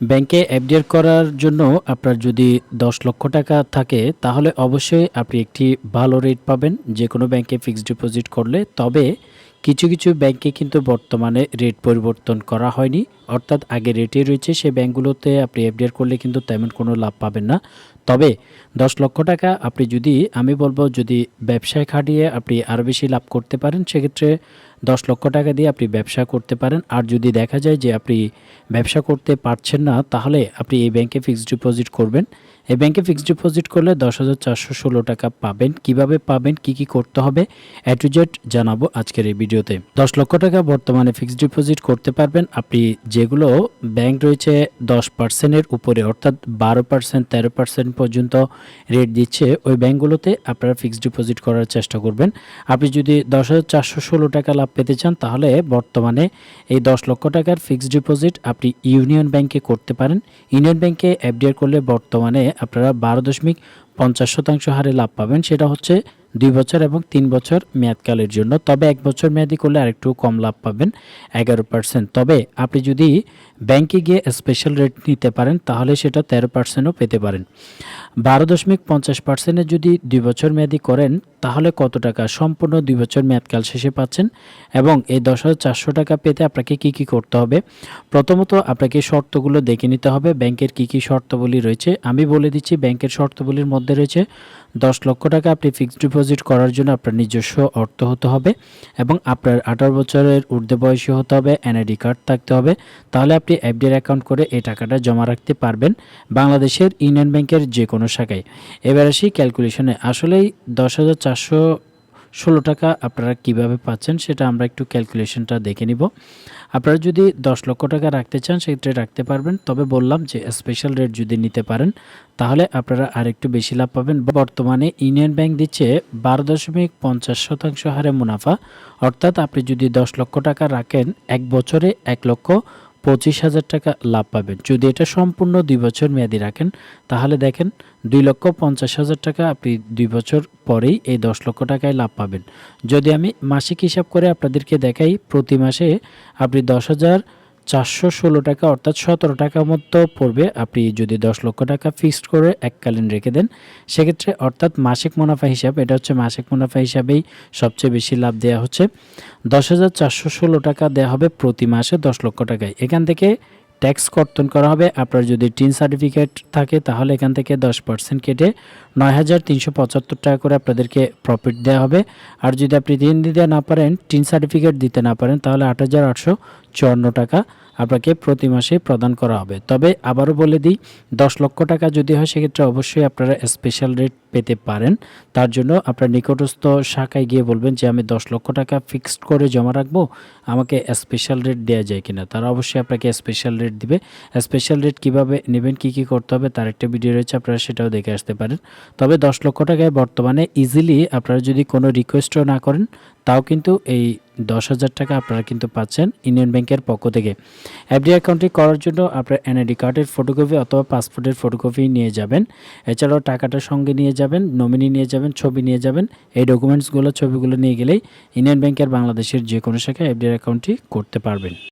ব্যাংকে এফডিআর করার জন্য আপনার যদি দশ লক্ষ টাকা থাকে, তাহলে অবশ্যই আপনি একটি ভালো রেট পাবেন। যে কোনো ব্যাংকে ফিক্সড ডিপোজিট করলে। তবে কিছু কিছু ব্যাংকে কিন্তু বর্তমানে রেট পরিবর্তন করা হয়নি। অর্থাৎ আগে রেটে রয়েছে সেই ব্যাংকগুলোতে আপনি এফডিআর করলে কিন্তু তেমন কোনো লাভ পাবেন না। তবে দশ লক্ষ টাকা আপনি যদি, আমি বলব যদি ব্যবসায় খাটিয়ে আপনি আরও বেশি লাভ করতে পারেন, সেক্ষেত্রে দশ লক্ষ টাকা দিয়ে আপনি ব্যবসা করতে পারেন। আর যদি দেখা যায় যে আপনি ব্যবসা করতে পারছেন না, তাহলে আপনি এই ব্যাংকে ফিক্সড ডিপোজিট করবেন। এই ব্যাংকে ফিক্সড ডিপোজিট করলে দশ হাজার চারশো ষোলো টাকা পাবেন। কীভাবে পাবেন, কি কি করতে হবে, এ টু জেড জানাব আজকের এই ভিডিওতে। দশ লক্ষ টাকা বর্তমানে ফিক্সড ডিপোজিট করতে পারবেন। আপনি যেগুলো ব্যাংক রয়েছে দশ পার্সেন্টের উপরে, অর্থাৎ বারো পার্সেন্ট, তেরো পার্সেন্ট পর্যন্ত রেট দিচ্ছে, ওই ব্যাঙ্কগুলোতে আপনারা ফিক্সড ডিপোজিট করার চেষ্টা করবেন। আপনি যদি দশ হাজার চারশো ষোলো টাকা লাভ পেতে চান, তাহলে বর্তমানে এই দশ লক্ষ টাকার ফিক্সড ডিপোজিট আপনি ইউনিয়ন ব্যাংকে করতে পারেন। ইউনিয়ন ব্যাংকে এফডিআর করলে বর্তমানে আপনারা বারো দশমিক পঞ্চাশ শতাংশ হারে লাভ পাবেন। সেটা হচ্ছে দুই বছর এবং তিন বছর মেয়াদকালের জন্য। তবে এক বছর মেয়াদি করলে আরেকটু কম লাভ পাবেন, এগারো পার্সেন্ট তবে আপনি যদি ব্যাংকে গিয়ে স্পেশাল রেট নিতে পারেন, তাহলে সেটা তেরো পার্সেন্টও পেতে পারেন। বারো দশমিক পঞ্চাশ পার্সেন্টে যদি দুই বছর মেয়াদি করেন, তাহলে কত টাকা? সম্পূর্ণ দুই বছর মেয়াদকাল শেষে পাচ্ছেন এবং এই দশ হাজার চারশো টাকা পেতে আপনাকে কি কি করতে হবে? প্রথমত আপনাকে শর্তগুলো দেখে নিতে হবে, ব্যাংকের কি কি শর্তাবলী রয়েছে। আমি বলে দিচ্ছি, ব্যাংকের শর্তাবলীর মধ্যে রয়েছে দশ লক্ষ টাকা আপনি ফিক্সড ডিপোজিট করার জন্য আপনার নিজস্ব অর্থ হতে হবে এবং আপনার আঠারো বছরের ঊর্ধ্বে বয়সী হতে হবে, এনআইডি কার্ড থাকতে হবে। তাহলে আপনি এফডিআর অ্যাকাউন্ট করে এই টাকাটা জমা রাখতে পারবেন বাংলাদেশের ইউনিয়ন ব্যাংকের যে কোনো শাখায়। এবার আসি ক্যালকুলেশনে আসলেই দশ হাজার চারশো ষোলো টাকা আপনারা কীভাবে পাচ্ছেন সেটা আমরা একটু ক্যালকুলেশনটা দেখে নিব। আপনারা যদি দশ লক্ষ টাকা রাখতে চান, সেক্ষেত্রে রাখতে পারবেন। তবে বললাম যে স্পেশাল রেট যদি নিতে পারেন, তাহলে আপনারা আরেকটু বেশি লাভ পাবেন। বর্তমানে ইউনিয়ন ব্যাংক দিচ্ছে বারো দশমিক পঞ্চাশ শতাংশ হারে মুনাফা। অর্থাৎ আপনি যদি দশ লক্ষ টাকা রাখেন, এক বছরে এক লক্ষ পঁচিশ হাজার টাকা লাভ পাবেন। যদি এটা সম্পূর্ণ দুই বছর মেয়াদি রাখেন, তাহলে দেখেন দুই লক্ষ পঞ্চাশ হাজার টাকা আপনি দুই বছর পরেই এই দশ লক্ষ টাকায় লাভ পাবেন। যদি আমি মাসিক হিসাব করে আপনাদেরকে দেখাই, প্রতি মাসে আপনি দশ হাজার চারশো ষোলো টাকা অর্থাৎ সতেরো টাকা মতো পড়বে। আপনি যদি দশ লক্ষ টাকা ফিক্সড করে এককালীন রেখে দেন, সেক্ষেত্রে অর্থাৎ মাসিক মুনাফা হিসাব, এটা হচ্ছে মাসিক মুনাফা হিসাবেই সবচেয়ে বেশি লাভ দেওয়া হচ্ছে। দশ হাজার চারশো ষোলো টাকা দেওয়া হবে প্রতি মাসে দশ লক্ষ টাকায়। এখান থেকে ট্যাক্স কর্তন করা হবে। আপনার যদি টিন সার্টিফিকেট থাকে, তাহলে এখান থেকে দশ পার্সেন্ট কেটে নয় হাজার তিনশো পঁচাত্তর টাকা করে আপনাদেরকে প্রফিট দেওয়া হবে। আর যদি আপনি ঋণ দিতে না পারেন টিন সার্টিফিকেট দিতে না পারেন, তাহলে আট হাজার আটশো চুয়ান্ন টাকা আপনাকে প্রতি মাসে প্রদান করা হবে। তবে আবারও বলে দিই, দশ লক্ষ টাকা যদি হয়, সেক্ষেত্রে অবশ্যই আপনারা স্পেশাল রেট পেতে পারেন। তার জন্য আপনার নিকটস্থ শাখায় গিয়ে বলবেন যে, আমি দশ লক্ষ টাকা ফিক্সড করে জমা রাখব। আমাকে স্পেশাল রেট দেওয়া যায় কিনা? তারা অবশ্যই আপনাকে স্পেশাল রেট দিবে। স্পেশাল রেট কীভাবে নেবেন, কি কি করতে হবে, তার একটা ভিডিও রয়েছে, আপনারা সেটাও দেখে আসতে পারেন। তবে দশ লক্ষ টাকায় বর্তমানে ইজিলি আপনারা যদি কোনো রিকোয়েস্টও না করেন, তাও কিন্তু এই দশ হাজার টাকা আপনারা কিন্তু পাচ্ছেন ইউনিয়ন ব্যাংকের পক্ষ থেকে। এফডি অ্যাকাউন্টটি করার জন্য আপনার এনআইডি কার্ডের ফটোকপি অথবা পাসপোর্টের ফটোকপি নিয়ে যাবেন। এছাড়াও টাকাটা সঙ্গে নিয়ে যাবেন নমিনি নিয়ে যাবেন, ছবি নিয়ে যাবেন। এই ডকুমেন্টসগুলো ছবিগুলো নিয়ে গেলেই ইউনিয়ন ব্যাংকের বাংলাদেশের যে কোনো শাখায় এফডি অ্যাকাউন্টটি করতে পারবেন।